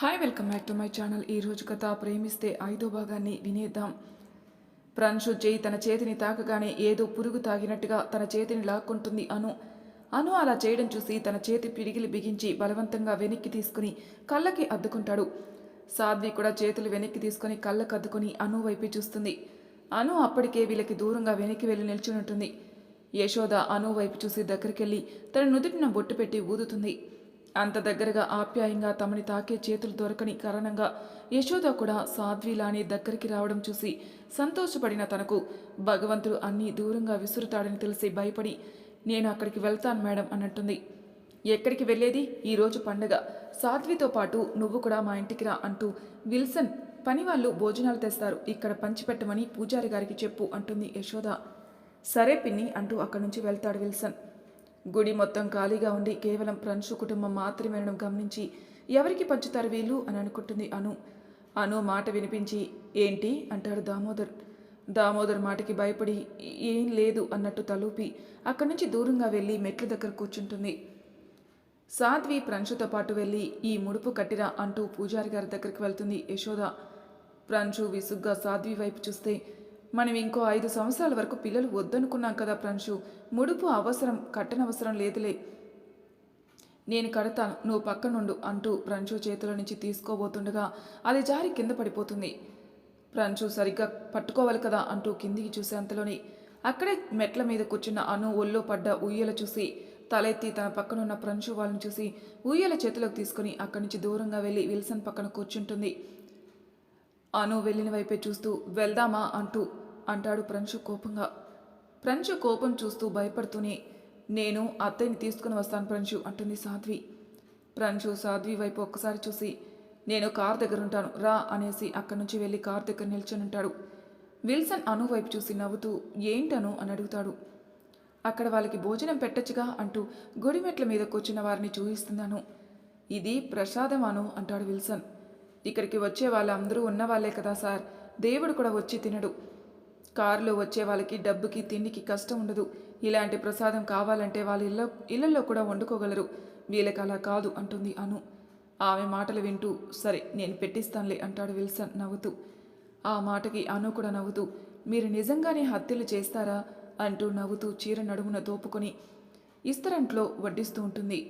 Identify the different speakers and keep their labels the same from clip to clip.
Speaker 1: Hi welcome back to my channel ఈ రోజు కథ ప్రేమిస్తే ఐదో భాగాన్ని వినేద్దాం. ప్రంశు చేయి తన చేతిని తాకగానే ఏదో పురుగు తాగినట్టుగా తన చేతిని లాక్కుంటుంది అను. అను అలా చేయడం చూసి తన చేతి పిడిగిలి బిగించి బలవంతంగా వెనక్కి తీసుకుని కళ్ళకి అద్దుకుంటాడు. సాధ్వి కూడా చేతులు వెనక్కి తీసుకుని కళ్ళకు అద్దుకుని అను వైపు చూస్తుంది. అను అప్పటికే వీళ్ళకి దూరంగా వెనక్కి వెళ్ళి నిల్చుని ఉంటుంది యశోద అను వైపు చూసి దగ్గరికెళ్ళి తన నుదుటిన బొట్టు పెట్టి ఊదుతుంది. అంత దగ్గరగా ఆప్యాయంగా తమని తాకే చేతులు దొరకని కారణంగా యశోద కూడా సాధ్విలానే దగ్గరికి రావడం చూసి సంతోషపడిన తనకు భగవంతుడు అన్నీ దూరంగా విసురుతాడని తెలిసి భయపడి నేను అక్కడికి వెళ్తాను మేడం అన్నట్టుంది. ఎక్కడికి వెళ్ళేది? ఈరోజు పండగ. సాధ్వితో పాటు నువ్వు కూడా మా ఇంటికి రా అంటూ విల్సన్ పని వాళ్ళు భోజనాలు తెస్తారు. ఇక్కడ పంచిపెట్టమని పూజారి గారికి చెప్పు అంటుంది యశోద. సరే పిన్ని అంటూ అక్కడి నుంచి వెళ్తాడు విల్సన్. గుడి మొత్తం ఖాళీగా ఉండి కేవలం ప్రంశు కుటుంబం మాత్రమే ఉండడం గమనించి ఎవరికి పంచుతారు వీళ్ళు అని అనుకుంటుంది అను. అను మాట వినిపించి ఏంటి? అంటాడు దామోదర్. దామోదర్ మాటకి భయపడి ఏం లేదు అన్నట్టు తలూపి అక్కడి నుంచి దూరంగా వెళ్ళి మెట్ల దగ్గర కూర్చుంటుంది. సాధ్వి ప్రంశుతో పాటు వెళ్ళి ఈ ముడుపు కట్టిరా అంటూ పూజారి గారి దగ్గరికి వెళ్తుంది యశోద. ప్రంశు విసుగ్గా సాధ్వి వైపు చూస్తే మనం ఇంకో ఐదు సంవత్సరాల వరకు పిల్లలు వద్దనుకున్నాం కదా ప్రంశు ముడుపు అవసరం కట్టనవసరం లేదులే. నేను కడతాను నువ్వు పక్కనుండు అంటూ ప్రంశు చేతుల నుంచి తీసుకోబోతుండగా అది జారి కింద పడిపోతుంది. ప్రంశు సరిగ్గా పట్టుకోవాలి కదా అంటూ కిందికి చూసేంతలోని అక్కడే మెట్ల మీద కూర్చున్న అను ఒళ్ళో పడ్డ ఉయ్యల చూసి తలెత్తి తన పక్కనున్న ప్రంశు వాళ్ళని చూసి ఉయ్యల చేతిలోకి తీసుకుని అక్కడి నుంచి దూరంగా వెళ్ళి విల్సన్ పక్కన కూర్చుంటుంది. అను వెళ్ళిన వైపే చూస్తూ వెళ్దామా? అంటూ అంటాడు ప్రంశు కోపంగా. ప్రంశు కోపం చూస్తూ భయపడుతూనే నేను అత్తయ్యని తీసుకుని వస్తాను ప్రంశు అంటుంది సాధ్వి. ప్రంశు సాధ్వి వైపు ఒక్కసారి చూసి నేను కార్ దగ్గర ఉంటాను రా అనేసి అక్కడి నుంచి వెళ్ళి కార్ దగ్గర నిల్చొని ఉంటాడు. విల్సన్ అను వైపు చూసి నవ్వుతూ ఏంటను అని? అడుగుతాడు. అక్కడ వాళ్ళకి భోజనం పెట్టచ్చుగా అంటూ గుడిమెట్ల మీద కూర్చున్న వారిని చూపిస్తున్నాను ఇది ప్రసాదం అను అంటాడు విల్సన్. ఇక్కడికి వచ్చే వాళ్ళందరూ ఉన్నవాళ్ళే కదా సార్ దేవుడు కూడా వచ్చి తినడు. కారులో వచ్చే వాళ్ళకి డబ్బుకి తిండికి కష్టం ఉండదు. ఇలాంటి ప్రసాదం కావాలంటే వాళ్ళ ఇళ్ళ ఇళ్ళలో కూడా వండుకోగలరు. వీళ్ళకి అలా కాదు అంటుంది అను. ఆమె మాటలు వింటూ సరే నేను పెట్టిస్తానులే అంటాడు విల్సన్ నవ్వుతూ. ఆ మాటకి అను కూడా నవ్వుతూ మీరు నిజంగానే హత్యలు చేస్తారా? అంటూ నవ్వుతూ చీర నడుమున దోపుకొని ఇస్తరంట్లో వడ్డిస్తూ ఉంటుంది.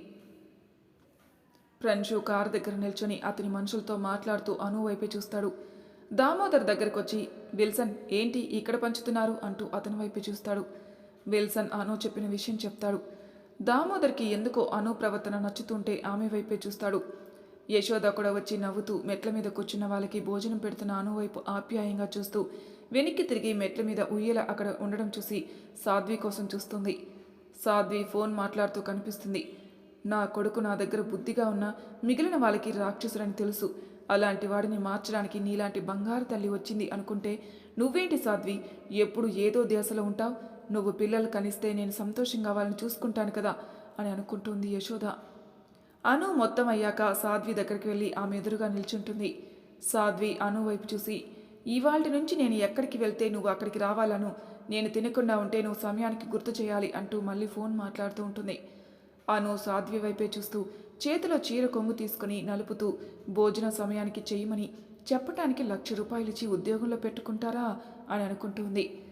Speaker 1: ప్రంశు కారు దగ్గర నిల్చొని అతని మనుషులతో మాట్లాడుతూ అను వైపే చూస్తాడు. దామోదర్ దగ్గరకొచ్చి విల్సన్ ఏంటి ఇక్కడ పంచుతున్నారు? అంటూ అతని వైపు చూస్తాడు. విల్సన్ అను చెప్పిన విషయం చెప్తాడు. దామోదర్కి ఎందుకో అను ప్రవర్తన నచ్చుతుంటే ఆమె వైపే చూస్తాడు. యశోద కూడా వచ్చి నవ్వుతూ మెట్ల మీద కూర్చున్న వాళ్ళకి భోజనం పెడుతున్న అను వైపు ఆప్యాయంగా చూస్తూ వెనక్కి తిరిగి మెట్ల మీద ఉయ్యల అక్కడ ఉండడం చూసి సాధ్వి కోసం చూస్తుంది. సాధ్వి ఫోన్ మాట్లాడుతూ కనిపిస్తుంది. నా కొడుకు నా దగ్గర బుద్ధిగా ఉన్న మిగిలిన వాళ్ళకి రాక్షసులని తెలుసు. అలాంటి వాడిని మార్చడానికి నీలాంటి బంగారు తల్లి వచ్చింది అనుకుంటే నువ్వేంటి సాధ్వి? ఎప్పుడు ఏదో దేశలో ఉంటావు. నువ్వు పిల్లలు కనిస్తే నేను సంతోషంగా వాళ్ళని చూసుకుంటాను కదా అని అనుకుంటుంది యశోద. అను మొత్తం అయ్యాక సాధ్వి దగ్గరికి వెళ్ళి ఆమె ఎదురుగా నిల్చుంటుంది. సాధ్వి అను వైపు చూసి ఇవాళ నుంచి నేను ఎక్కడికి వెళ్తే నువ్వు అక్కడికి రావాలను? నేను తినకుండా ఉంటే నువ్వు సమయానికి గుర్తు చేయాలి అంటూ మళ్ళీ ఫోన్ మాట్లాడుతూ ఉంటుంది. అను సాధ్వి వైపే చూస్తూ చేతిలో చీర కొంగు తీసుకుని నలుపుతూ భోజన సమయానికి చేయమని చెప్పటానికి లక్ష రూపాయలిచ్చి ఉద్యోగంలో పెట్టుకుంటారా? అని అనుకుంటుంది.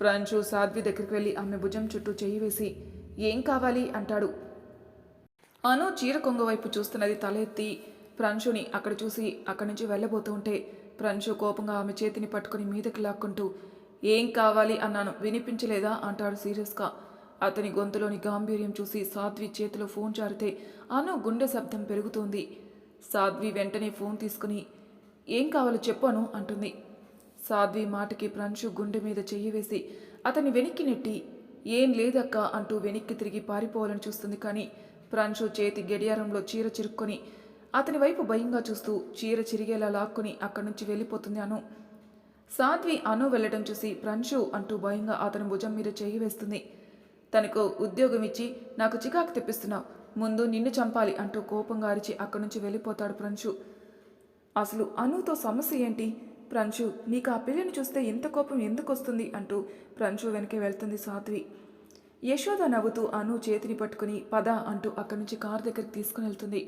Speaker 1: ప్రంశు సాధ్వి దగ్గరికి వెళ్ళి ఆమె భుజం చుట్టూ చేయి వేసి ఏం కావాలి? అంటాడు. అను చీర కొంగ వైపు చూస్తున్నది తల ఎత్తి అక్కడ చూసి అక్కడి నుంచి వెళ్ళబోతూ ఉంటే ప్రంశు కోపంగా ఆమె చేతిని పట్టుకుని మీదకి లాక్కుంటూ ఏం కావాలి? అన్నాను. వినిపించలేదా? అంటాడు సీరియస్గా. అతని గొంతులోని గాంభీర్యం చూసి సాధ్వి చేతిలో ఫోన్ జారితే అను గుండె శబ్దం పెరుగుతోంది. సాధ్వి వెంటనే ఫోన్ తీసుకుని ఏం కావాలో చెప్పాను అంటుంది. సాధ్వి మాటకి ప్రంశు గుండె మీద చెయ్యి వేసి అతని వెనక్కి నెట్టి ఏం లేదక్క అంటూ వెనక్కి తిరిగి పారిపోవాలని చూస్తుంది. కానీ ప్రంశు చేతి గడియారంలో చీర చిరుక్కొని అతని వైపు భయంగా చూస్తూ చీర చిరిగేలా లాక్కుని అక్కడి నుంచి వెళ్ళిపోతుంది అను. సాధ్వి అను వెళ్ళడం చూసి ప్రంశు అంటూ భయంగా అతని భుజం మీద చెయ్యి వేస్తుంది. తనకు ఉద్యోగం ఇచ్చి నాకు చికాకు తెప్పిస్తున్నావు. ముందు నిన్ను చంపాలి అంటూ కోపంగా అరిచి అక్కడి నుంచి వెళ్ళిపోతాడు ప్రంశు అసలు అనుతో సమస్య ఏంటి? ప్రంశు నీకు ఆ పిల్లని చూస్తే ఎంత కోపం ఎందుకు వస్తుంది అంటూ ప్రంశు వెనకే వెళ్తుంది సాధ్వి. యశోద నవ్వుతూ అను చేతిని పట్టుకుని పద అంటూ అక్కడి నుంచి కారు దగ్గరికి తీసుకుని వెళ్తుంది.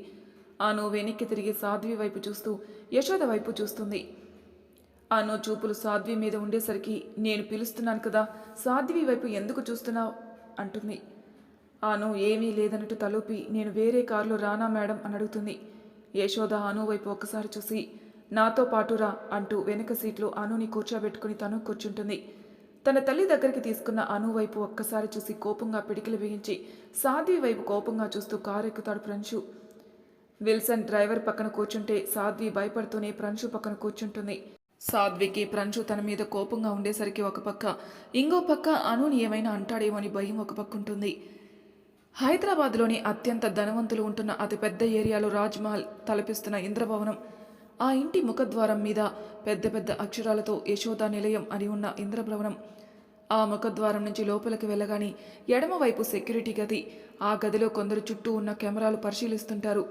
Speaker 1: అను వెనక్కి తిరిగి సాధ్వి వైపు చూస్తూ యశోద వైపు చూస్తుంది. అను చూపులు సాధ్వి మీద ఉండేసరికి నేను పిలుస్తున్నాను కదా సాధ్వి వైపు ఎందుకు చూస్తున్నావు? అంటుంది. ఆను ఏమీ లేదన్నట్టు తలూపి నేను వేరే కారులో రానా మేడం అని అడుగుతుంది. యశోద అను వైపు ఒక్కసారి చూసి నాతో పాటురా అంటూ వెనక సీట్లో అనుని కూర్చోబెట్టుకుని తను కూర్చుంటుంది. తన తల్లి దగ్గరికి తీసుకున్న అను వైపు ఒక్కసారి చూసి కోపంగా పిడికిలు బిగించి సాధ్వి వైపు కోపంగా చూస్తూ కారు ఎక్కుతాడు ప్రంశు. విల్సన్ డ్రైవర్ పక్కన కూర్చుంటే సాధ్వి భయపడుతూనే ప్రంశు పక్కన కూర్చుంటుంది. సాధ్వికి ప్రంశు తన మీద కోపంగా ఉండేసరికి ఒక పక్క ఇంకో పక్క అనుని ఏమైనా అంటాడేమో అని భయం ఒక పక్క ఉంటుంది హైదరాబాద్లోని అత్యంత ధనవంతులు ఉంటున్న అతిపెద్ద ఏరియాలో రాజ్మహల్ తలపిస్తున్న ఇంద్రభవనం. ఆ ఇంటి ముఖద్వారం మీద పెద్ద పెద్ద అక్షరాలతో యశోదా నిలయం అని ఉన్న ఇంద్రభవనం. ఆ ముఖద్వారం నుంచి లోపలికి వెళ్ళగానే ఎడమవైపు సెక్యూరిటీ గది ఆ గదిలో కొందరు చుట్టూ ఉన్న కెమెరాలు పరిశీలిస్తుంటారు.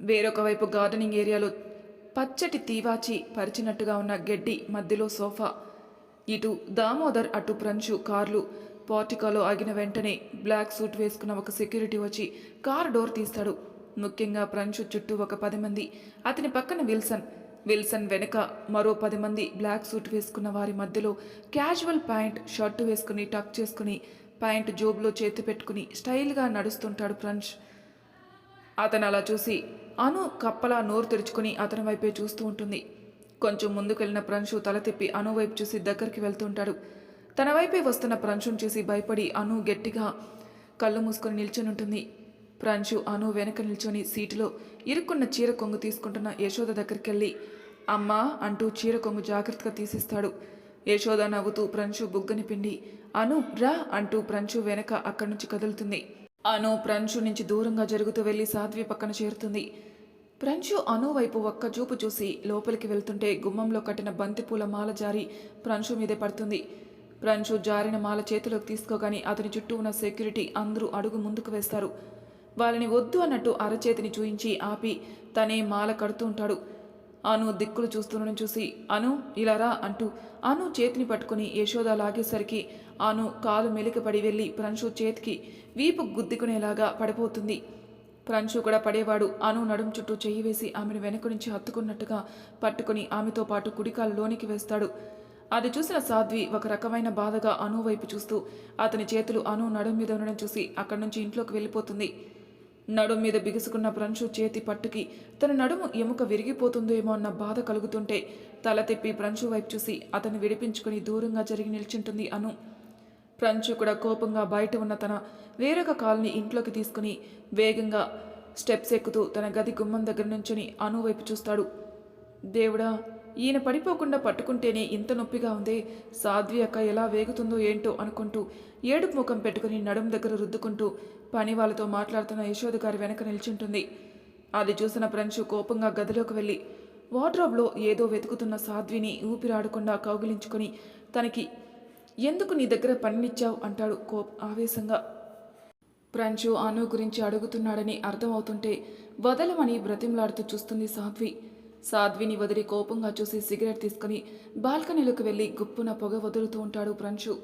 Speaker 1: వేరొక వైపు గార్డెనింగ్ ఏరియాలో పచ్చటి తీవాచి పరిచినట్టుగా ఉన్న గడ్డి మధ్యలో సోఫా. ఇటు దామోదర్ అటు ప్రంచు కార్లు. పోర్టికోలో ఆగిన వెంటనే బ్లాక్ సూట్ వేసుకున్న ఒక సెక్యూరిటీ వచ్చి కార్ డోర్ తీస్తాడు. ముఖ్యంగా ప్రంచు చుట్టూ ఒక పది మంది. అతని పక్కన విల్సన్. విల్సన్ వెనుక మరో పది మంది బ్లాక్ సూట్ వేసుకున్న వారి మధ్యలో క్యాజువల్ ప్యాంట్ షర్టు వేసుకుని టక్ చేసుకుని ప్యాంట్ జోబులో చేతి పెట్టుకుని స్టైల్గా నడుస్తుంటాడు ప్రంచ్. అతను అలా చూసి అను కప్పలా నోరు తెరుచుకుని అతని వైపే చూస్తూ ఉంటుంది. కొంచెం ముందుకెళ్ళిన ప్రంశు తల తిప్పి అను వైపు చూసి దగ్గరికి వెళ్తుంటాడు. తన వైపే వస్తున్న ప్రంశుని చూసి భయపడి అను గట్టిగా కళ్ళు మూసుకొని నిల్చొనుంటుంది. ప్రంశు అను వెనక నిల్చొని సీటులో ఇరుక్కున్న చీర కొంగు తీసుకుంటున్న యశోద దగ్గరికి వెళ్ళి అమ్మా అంటూ చీర కొంగు జాగ్రత్తగా తీసిస్తాడు. యశోద నవ్వుతూ ప్రంశు బుగ్గని పిండి అను రా అంటూ ప్రంశు వెనక అక్కడి నుంచి కదులుతుంది. అను ప్రంచు నుంచి దూరంగా జరుగుతూ వెళ్ళి సాధ్వి పక్కన చేరుతుంది. ప్రంచు అను వైపు ఒక్క చూపు చూసి లోపలికి వెళ్తుంటే గుమ్మంలో కట్టిన బంతిపూల మాల జారి ప్రంచు మీదే పడుతుంది. ప్రంచు జారిన మాల చేతిలోకి తీసుకోగాని అతని చుట్టూ ఉన్న సెక్యూరిటీ అందరూ అడుగు ముందుకు వేస్తారు. వాళ్ళని వద్దు అన్నట్టు అరచేతిని చూయించి ఆపి తనే మాల కడుతూ ఉంటాడు. అను దిక్కులు చూస్తుండడం చూసి అను ఇలా రా అంటూ అను చేతిని పట్టుకుని యశోద లాగేసరికి అను కాలు మెలికపడి వెళ్ళి ప్రంశు చేతికి వీపు గుద్దుకునేలాగా పడిపోతుంది. ప్రంశు కూడా పడేవాడు. అను నడుం చుట్టూ చెయ్యి వేసి ఆమెను వెనక నుంచి హత్తుకున్నట్టుగా పట్టుకుని ఆమెతో పాటు కుడికాలు లోనికి వేస్తాడు. అది చూసిన సాధ్వి ఒక రకమైన బాధగా అను వైపు చూస్తూ అతని చేతులు అను నడుం మీద ఉండడం చూసి అక్కడి నుంచి ఇంట్లోకి వెళ్ళిపోతుంది. నడుం మీద బిగుసుకున్న ప్రంశు చేతి పట్టుకి తన నడుము ఎముక విరిగిపోతుందేమో అన్న బాధ కలుగుతుంటే తల తిప్పి ప్రంశు వైపు చూసి అతను విడిపించుకుని దూరంగా జరిగి నిల్చుంటుంది అను. ప్రంచు కూడా కోపంగా బయట ఉన్న తన వేరొక కాల్ని ఇంట్లోకి తీసుకుని వేగంగా స్టెప్స్ ఎక్కుతూ తన గది గుమ్మం దగ్గర నుంచుని అను వైపు చూస్తాడు. దేవుడా ఈయన పడిపోకుండా పట్టుకుంటేనే ఇంత నొప్పిగా ఉంది. సాధ్వి అక్క ఎలా వేగుతుందో ఏంటో అనుకుంటూ ఏడుపు ముఖం పెట్టుకుని నడుం దగ్గర రుద్దుకుంటూ పని వాళ్ళతో మాట్లాడుతున్న యశోద గారి వెనక నిల్చుంటుంది. అది చూసిన ప్రంశు కోపంగా గదిలోకి వెళ్ళి వార్డ్రోబ్లో ఏదో వెతుకుతున్న సాధ్విని ఊపిరాడకుండా కౌగిలించుకొని తనకి ఎందుకు నీ దగ్గర పనినిచ్చావు? అంటాడు కోప్ ఆవేశంగా. ప్రంచు అను గురించి అడుగుతున్నాడని అర్థమవుతుంటే వదలమని బ్రతిమలాడుతూ చూస్తుంది సాధ్వి. సాధ్విని వదిలి కోపంగా చూసి సిగరెట్ తీసుకుని బాల్కనీలోకి వెళ్ళి గుప్పున పొగ వదులుతూ ఉంటాడు ప్రంశు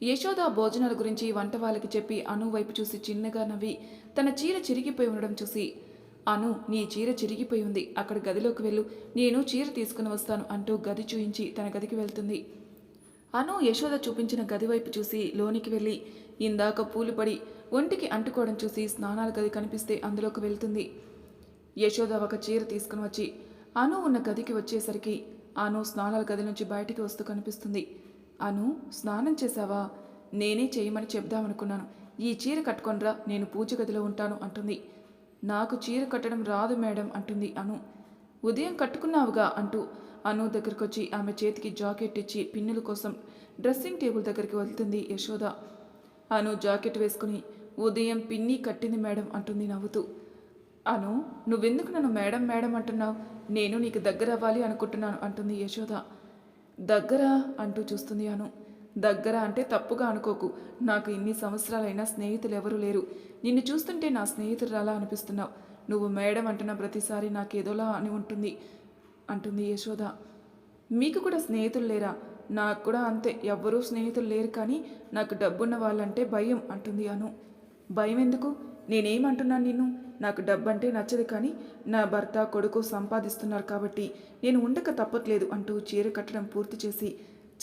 Speaker 1: యశోద భోజనాల గురించి వంట వాళ్ళకి చెప్పి అను వైపు చూసి చిన్నగా నవ్వి తన చీర చిరిగిపోయి ఉండడం చూసి అను నీ చీర చిరిగిపోయి ఉంది. అక్కడ గదిలోకి వెళ్ళు. నేను చీర తీసుకుని వస్తాను అంటూ గది చూయించి తన గదికి వెళ్తుంది. అను యశోద చూపించిన గది వైపు చూసి లోనికి వెళ్ళి ఇందాక పూలు పడి ఒంటికి అంటుకోవడం చూసి స్నానాల గది కనిపిస్తే అందులోకి వెళ్తుంది. యశోద ఒక చీర తీసుకుని వచ్చి అను ఉన్న గదికి వచ్చేసరికి అను స్నానాల గది నుంచి బయటికి వస్తూ కనిపిస్తుంది. అను స్నానం చేశావా? నేనే చేయమని చెప్దామనుకున్నాను. ఈ చీర కట్టుకొనరా నేను పూజ గదిలో ఉంటాను అంటుంది. నాకు చీర కట్టడం రాదు మేడం అంటుంది అను. ఉదయం కట్టుకున్నావుగా అంటూ అను దగ్గరికి వచ్చి ఆమె చేతికి జాకెట్ ఇచ్చి పిన్నుల కోసం డ్రెస్సింగ్ టేబుల్ దగ్గరికి వెళ్తుంది యశోద. అను జాకెట్ వేసుకుని ఉదయం పిన్ని కట్టింది మేడం అంటుంది నవ్వుతూ. అను నువ్వెందుకు నన్ను మేడం మేడం అంటున్నావు? నేను నీకు దగ్గర అవ్వాలి అనుకుంటున్నాను అంటుంది యశోద. దగ్గర అంటూ చూస్తుంది అను. దగ్గర అంటే తప్పుగా అనుకోకు. నాకు ఇన్ని సంవత్సరాలైనా స్నేహితులు ఎవరూ లేరు. నిన్ను చూస్తుంటే నా స్నేహితురాలా అనిపిస్తున్నావు. నువ్వు మేడం అంటున్న ప్రతిసారి నాకేదోలా అని ఉంటుంది అంటుంది యశోద. మీకు కూడా స్నేహితులు లేరా? నాకు కూడా అంతే. ఎవ్వరూ స్నేహితులు లేరు కానీ నాకు డబ్బున్న వాళ్ళంటే భయం అంటుంది అను. భయం ఎందుకు నేనేమంటున్నాను నిన్ను? నాకు డబ్బంటే నచ్చదు కానీ నా భర్త కొడుకు సంపాదిస్తున్నారు కాబట్టి నేను ఉండక తప్పట్లేదు అంటూ చీర కట్టడం పూర్తి చేసి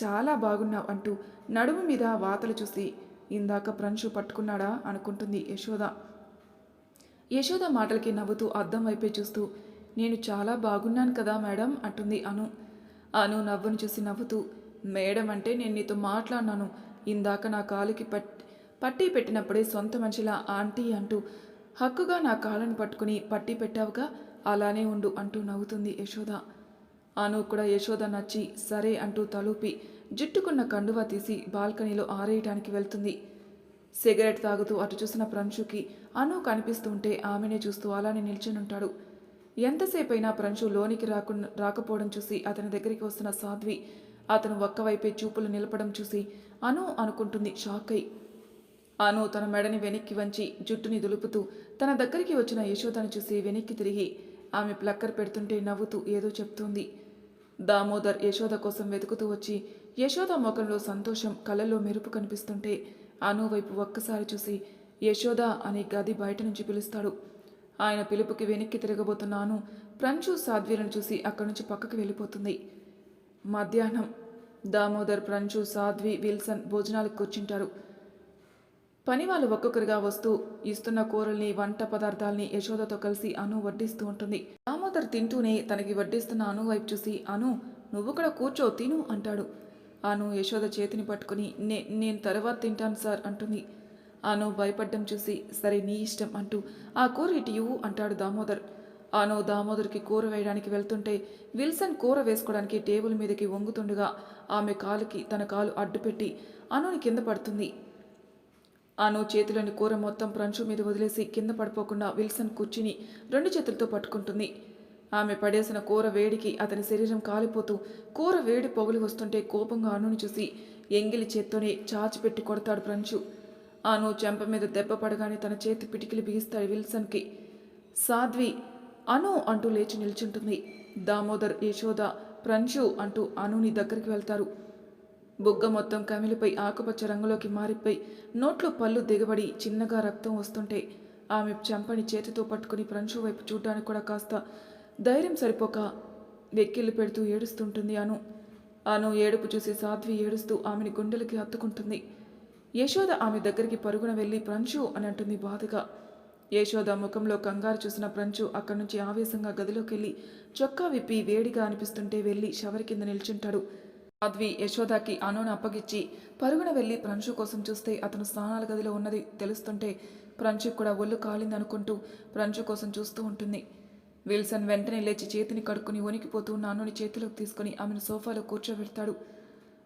Speaker 1: చాలా బాగున్నావు అంటూ నడుము మీద వాతలు చూసి ఇందాక ప్రంశు పట్టుకున్నాడా? అనుకుంటుంది యశోద. యశోద మాటలకి నవ్వుతూ అద్దం వైపే చూస్తూ నేను చాలా బాగున్నాను కదా మేడం అంటుంది అను. అను నవ్వును చూసి నవ్వుతూ మేడం అంటే నేను నీతో మాట్లాడినాను. ఇందాక నా కాలుకి పట్టి పట్టి పెట్టినప్పుడే సొంత మనిషిలా ఆంటీ అంటూ హక్కుగా నా కాళ్ళని పట్టుకుని పట్టి పెట్టావుగా అలానే ఉండు అంటూ నవ్వుతుంది యశోద. అను కూడా యశోద నచ్చి సరే అంటూ తలూపి జుట్టుకున్న కండువా తీసి బాల్కనీలో ఆరేయటానికి వెళ్తుంది. సిగరెట్ తాగుతూ అటు చూసిన ప్రంశుకి అను కనిపిస్తుంటే ఆమెనే చూస్తూ అలానే నిల్చునుంటాడు. ఎంతసేపైనా ప్రంశు లోనికి రాకుండా రాకపోవడం చూసి అతని దగ్గరికి వస్తున్న సాధ్వి అతను ఒక్కవైపే చూపులు నిలపడం చూసి అను అనుకుంటుంది షాక్ అయి అను తన మెడని వెనక్కి వంచి జుట్టుని దులుపుతూ తన దగ్గరికి వచ్చిన యశోదను చూసి వెనక్కి తిరిగి ఆమె ప్లక్కర్ పెడుతుంటే నవ్వుతూ ఏదో చెప్తుంది. దామోదర్ యశోద కోసం వెతుకుతూ వచ్చి యశోద ముఖంలో సంతోషం కళ్ళల్లో మెరుపు కనిపిస్తుంటే అను వైపు ఒక్కసారి చూసి యశోద అనే గది బయట నుంచి పిలుస్తాడు. ఆయన పిలుపుకి వెనక్కి తిరగబోతున్నాను ప్రంచు సాధ్వీలను చూసి అక్కడి నుంచి పక్కకి వెళ్ళిపోతుంది. మధ్యాహ్నం దామోదర్ ప్రంచు సాధ్వి విల్సన్ భోజనాలకు కూర్చుంటారు. పని వాళ్ళు ఒక్కొక్కరిగా వస్తూ ఇస్తున్న కూరల్ని వంట పదార్థాల్ని యశోదతో కలిసి అను వడ్డిస్తూ ఉంటుంది. దామోదర్ తింటూనే తనకి వడ్డిస్తున్న అను వైపు చూసి అను నువ్వు కూడా కూర్చో తిను అంటాడు. అను యశోద చేతిని పట్టుకుని నే నేను తర్వాత తింటాను సార్ అంటుంది. అను భయపడ్డం చూసి సరే నీ ఇష్టం అంటూ ఆ కూర ఇటు ఇవ్వు అంటాడు దామోదర్. అను దామోదర్కి కూర వేయడానికి వెళ్తుంటే విల్సన్ కూర వేసుకోవడానికి టేబుల్ మీదకి వంగుతుండగా ఆమె కాలుకి తన కాలు అడ్డుపెట్టి అనుని కింద పడుతుంది. ఆను చేతిలోని కూర మొత్తం ప్రంచు మీద వదిలేసి కింద పడిపోకుండా విల్సన్ కూర్చుని రెండు చేతులతో పట్టుకుంటుంది. ఆమె పడేసిన కూర వేడికి అతని శరీరం కాలిపోతూ కూర వేడి పొగలు వస్తుంటే కోపంగా అనుని చూసి ఎంగిలి చేత్తోనే చాచిపెట్టి కొడతాడు ప్రంచు ఆను చెంప మీద దెబ్బ పడగానే తన చేతి పిటికిలు బిగిస్తాడు విల్సన్కి. సాధ్వి అను అంటూ లేచి నిల్చుంటుంది. దామోదర్ యశోద ప్రంచు అంటూ అనుని దగ్గరికి వెళ్తారు. బుగ్గ మొత్తం కమిలిపై ఆకుపచ్చ రంగులోకి మారిపోయి నోట్లో పళ్ళు దిగబడి చిన్నగా రక్తం వస్తుంటే ఆమె చెంపని చేతితో పట్టుకుని ప్రంచు వైపు చూడ్డానికి కూడా కాస్త ధైర్యం సరిపోక వెక్కిళ్ళు పెడుతూ ఏడుస్తుంటుంది అను. అను ఏడుపు చూసి సాధ్వి ఏడుస్తూ ఆమెని గుండెలకి హత్తుకుంటుంది. యశోద ఆమె దగ్గరికి పరుగున వెళ్ళి ప్రంచు అని అంటుంది బాధగా. యశోద ముఖంలో కంగారు చూసిన ప్రంచు అక్కడి నుంచి ఆవేశంగా గదిలోకి వెళ్ళి చొక్కా విప్పి వేడిగా అనిపిస్తుంటే వెళ్ళి షవర్ కింద నిల్చుంటాడు. మాధవి యశోదాకి అనును అప్పగిచ్చి పరుగున వెళ్ళి ప్రంశు కోసం చూస్తే అతను స్నానాల గదిలో ఉన్నది తెలుస్తుంటే ప్రంశుకు కూడా ఒళ్ళు కాలిందనుకుంటూ ప్రంశు కోసం చూస్తూ ఉంటుంది. విల్సన్ వెంటనే లేచి చేతిని కడుక్కుని వణికిపోతూ ఉన్న అనుని చేతిలోకి తీసుకుని ఆమెను సోఫాలో కూర్చోబెడతాడు.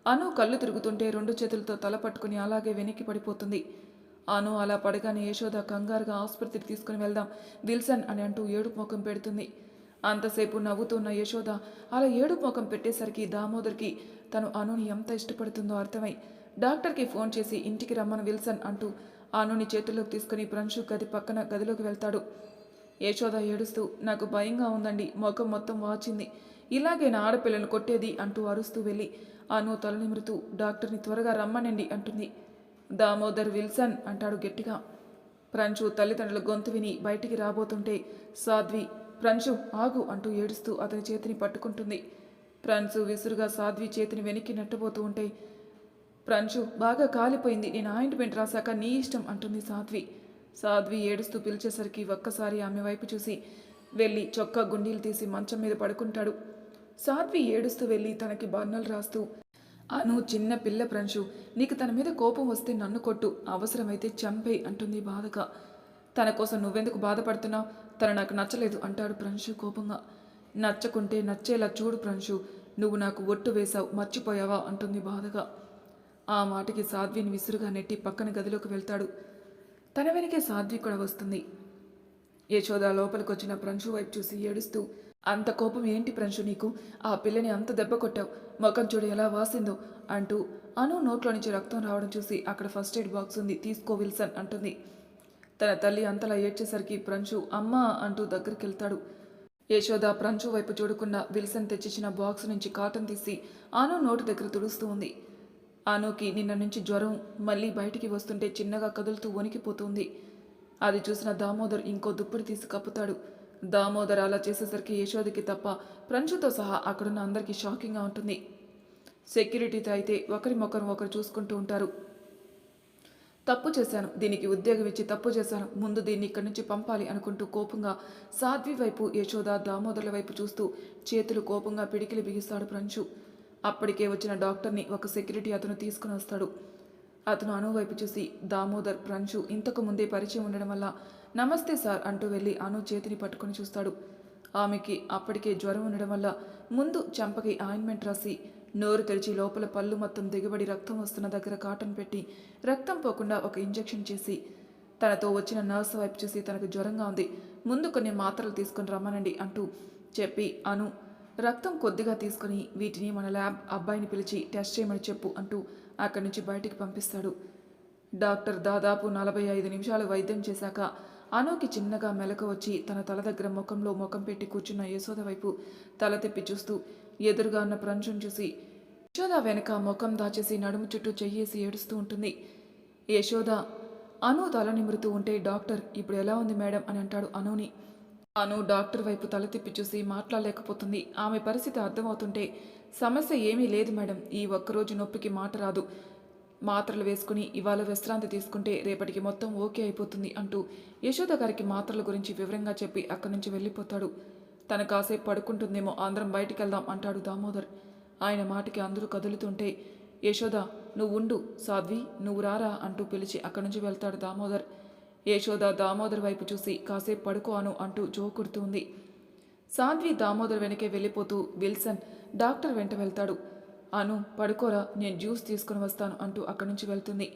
Speaker 1: అను కళ్ళు తిరుగుతుంటే రెండు చేతులతో తల పట్టుకుని అలాగే వెనక్కి పడిపోతుంది. అను అలా పడగానే యశోద కంగారుగా ఆసుపత్రికి తీసుకుని వెళ్దాం విల్సన్ అని అంటూ ఏడుపు ముఖం పెడుతుంది. అంతసేపు నవ్వుతున్న యశోద అలా ఏడు ముఖం పెట్టేసరికి దామోదర్కి తను అనుని ఎంత ఇష్టపడుతుందో అర్థమై డాక్టర్కి ఫోన్ చేసి ఇంటికి రమ్మని విల్సన్ అంటూ అనుని చేతుల్లోకి తీసుకుని ప్రంశు గది పక్కన గదిలోకి వెళ్తాడు. యశోద ఏడుస్తూ నాకు భయంగా ఉందండి ముఖం మొత్తం వాచింది. ఇలాగే నా ఆడపిల్లను కొట్టేది అంటూ అరుస్తూ వెళ్ళి అను తల నిమురుతూ డాక్టర్ని త్వరగా రమ్మనండి అంటుంది. దామోదర్ విల్సన్ అంటాడు గట్టిగా. ప్రంచు తల్లిదండ్రుల గొంతు విని బయటికి రాబోతుంటే సాధ్వి ప్రంచు ఆగు అంటూ ఏడుస్తూ అతని చేతిని పట్టుకుంటుంది. ప్రంచు విసురుగా సాధ్వి చేతిని వెనక్కి నెట్టబోతూ ఉంటే ప్రంచు బాగా కాలిపోయింది నేను ఆయింట్మెంట్ రాశాక నీ ఇష్టం అంటుంది సాధ్వి. సాధ్వి ఏడుస్తూ పిలిచేసరికి ఒక్కసారి ఆమె వైపు చూసి వెళ్ళి చొక్కా గుండీలు తీసి మంచం మీద పడుకుంటాడు. సాధ్వి ఏడుస్తూ వెళ్ళి తనకి బర్ణాలు రాస్తూ అను చిన్న పిల్ల ప్రంశు నీకు తన మీద కోపం వస్తే నన్ను కొట్టు అవసరమైతే చంపే అంటుంది బాధగా. తన కోసం నువ్వెందుకు బాధపడుతున్నావు? తను నాకు నచ్చలేదు అంటాడు ప్రంశు కోపంగా. నచ్చకుంటే నచ్చేలా చూడు ప్రంశు నువ్వు నాకు ఒట్టు వేశావు మర్చిపోయావా? అంటుంది బాధగా. ఆ మాటకి సాధ్విని విసురుగా నెట్టి పక్కన గదిలోకి వెళ్తాడు. తన వెనకే సాధ్వి కూడా వస్తుంది. యశోద లోపలికి వచ్చిన ప్రంశు వైపు చూసి ఏడుస్తూ అంత కోపం ఏంటి ప్రంశు నీకు? ఆ పిల్లని అంత దెబ్బ కొట్టావు. ముఖం చూడు ఎలా వాసిందో అంటూ అను నోట్లో నుంచి రక్తం రావడం చూసి అక్కడ ఫస్ట్ ఎయిడ్ బాక్స్ ఉంది. తీసుకో విల్సన్ అంటుంది. తన తల్లి అంతలా ఏడ్చేసరికి ప్రంచు అమ్మా అంటూ దగ్గరికి వెళ్తాడు యశోద ప్రంచు వైపు చూడకుండా విల్సన్ తెచ్చిచ్చిన బాక్స్ నుంచి కాటన్ తీసి ఆను నోటి దగ్గర తుడుస్తూ ఉంది. ఆనోకి నిన్న నుంచి జ్వరం మళ్ళీ బయటికి వస్తుంటే చిన్నగా కదులుతూ వణికిపోతుంది. అది చూసిన దామోదర్ ఇంకో దుప్పటి తీసి కప్పుతాడు. దామోదర్ అలా చేసేసరికి యశోదకి తప్ప ప్రంచుతో సహా అక్కడున్న అందరికీ షాకింగ్గా ఉంటుంది. సెక్యూరిటీతో అయితే ఒకరి మొక్కరు ఒకరు చూసుకుంటూ ఉంటారు. తప్పు చేశాను. దీనికి ఉద్యోగం ఇచ్చి తప్పు చేశాను. ముందు దీన్ని ఇక్కడి నుంచి పంపాలి అనుకుంటూ కోపంగా సాధ్వి వైపు యశోద దామోదర్ల వైపు చూస్తూ చేతులు కోపంగా పిడికిలి బిగిస్తాడు ప్రంచు అప్పటికే వచ్చిన డాక్టర్ని ఒక సెక్యూరిటీ అతను తీసుకుని వస్తాడు. అతను అను వైపు చూసి దామోదర్ ప్రంచు ఇంతకు ముందే పరిచయం ఉండడం వల్ల నమస్తే సార్ అంటూ వెళ్ళి అను చేతిని పట్టుకొని చూస్తాడు. ఆమెకి అప్పటికే జ్వరం ఉండడం వల్ల ముందు చంపకి ఆయింట్మెంట్ రాసి నోరు తెరిచి లోపల పళ్ళు మొత్తం దిగబడి రక్తం వస్తున్న దగ్గర కాటన్ పెట్టి రక్తం పోకుండా ఒక ఇంజెక్షన్ చేసి తనతో వచ్చిన నర్స్ వైపు చూసి తనకు జ్వరంగా ఉంది. ముందు కొన్ని మాత్రలు తీసుకొని రమ్మనండి అంటూ చెప్పి అను రక్తం కొద్దిగా తీసుకొని వీటిని మన ల్యాబ్ అబ్బాయిని పిలిచి టెస్ట్ చేయమని చెప్పు అంటూ అక్కడి నుంచి బయటికి పంపిస్తాడు. డాక్టర్ దాదాపు నలభై ఐదు నిమిషాలు వైద్యం చేశాక అనుకి చిన్నగా మెలకు వచ్చి తన తల దగ్గర ముఖంలో ముఖం పెట్టి కూర్చున్న యశోద వైపు తల తిప్పి చూస్తూ ఎదురుగా ఉన్న ప్రంశుని చూసి యశోద వెనక ముఖం దాచేసి నడుము చుట్టూ చెయ్యేసి ఏడుస్తూ ఉంటుంది. యశోద అను తల నిమురుతూ ఉంటే డాక్టర్ ఇప్పుడు ఎలా ఉంది మేడం? అని అంటాడు అనుని. అను డాక్టర్ వైపు తల తిప్పి చూసి మాట్లాడలేకపోతుంది. ఆమె పరిస్థితి అర్థమవుతుంటే సమస్య ఏమీ లేదు మేడం. ఈ ఒక్కరోజు నొప్పికి మాట రాదు. మాత్రలు వేసుకుని ఇవాళ విశ్రాంతి తీసుకుంటే రేపటికి మొత్తం ఓకే అయిపోతుంది అంటూ యశోద గారికి మాత్రల గురించి వివరంగా చెప్పి అక్కడి నుంచి వెళ్ళిపోతాడు. తను కాసేపు పడుకుంటుందేమో అందరం బయటికి వెళ్దాం అంటాడు దామోదర్. ఆయన మాటకి అందరూ కదులుతుంటే యశోద నువ్వు ఉండు సాధ్వి నువ్వు రారా అంటూ పిలిచి అక్కడి నుంచి వెళ్తాడు దామోదర్. యశోద దామోదర్ వైపు చూసి కాసేపు పడుకో అను అంటూ జోకుడుతుంది సాధ్వి దామోదర్ వెనకే వెళ్ళిపోతూ విల్సన్ డాక్టర్ వెంట వెళ్తాడు. అను పడుకోరా నేను జ్యూస్ తీసుకుని వస్తాను అంటూ అక్కడి నుంచి వెళ్తుంది.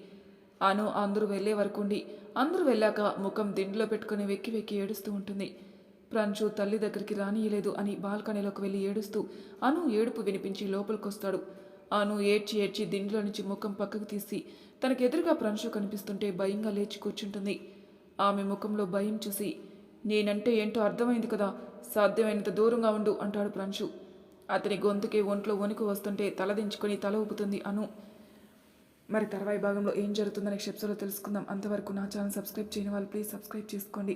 Speaker 1: అను అందరూ వెళ్ళే వరకుండి అందరూ వెళ్ళాక ముఖం దిండిలో పెట్టుకుని వెక్కి వెక్కి ఏడుస్తూ ఉంటుంది. ప్రంచు తల్లి దగ్గరికి రానియలేదు అని బాల్కనీలోకి వెళ్ళి ఏడుస్తూ అను ఏడుపు వినిపించి లోపలికొస్తాడు. అను ఏడ్చి ఏడ్చి దిండ్లో నుంచి ముఖం పక్కకు తీసి తనకెదురుగా ప్రాంశు కనిపిస్తుంటే భయంగా లేచి కూర్చుంటుంది. ఆమె ముఖంలో భయం చూసి నేనంటే ఏంటో అర్థమైంది కదా సాధ్యమైనంత దూరంగా ఉండు అంటాడు ప్రాంశు అతని గొంతుకే ఒంట్లో వణుకు వస్తుంటే తలదించుకొని తల ఊపుతుంది అను. మరి తర్వాయి భాగంలో ఏం జరుగుతుందనే క్షిప్సలో తెలుసుకుందాం. అంతవరకు నా ఛానల్ సబ్స్క్రైబ్ చేయని వాళ్ళు ప్లీజ్ సబ్స్క్రైబ్ చేసుకోండి.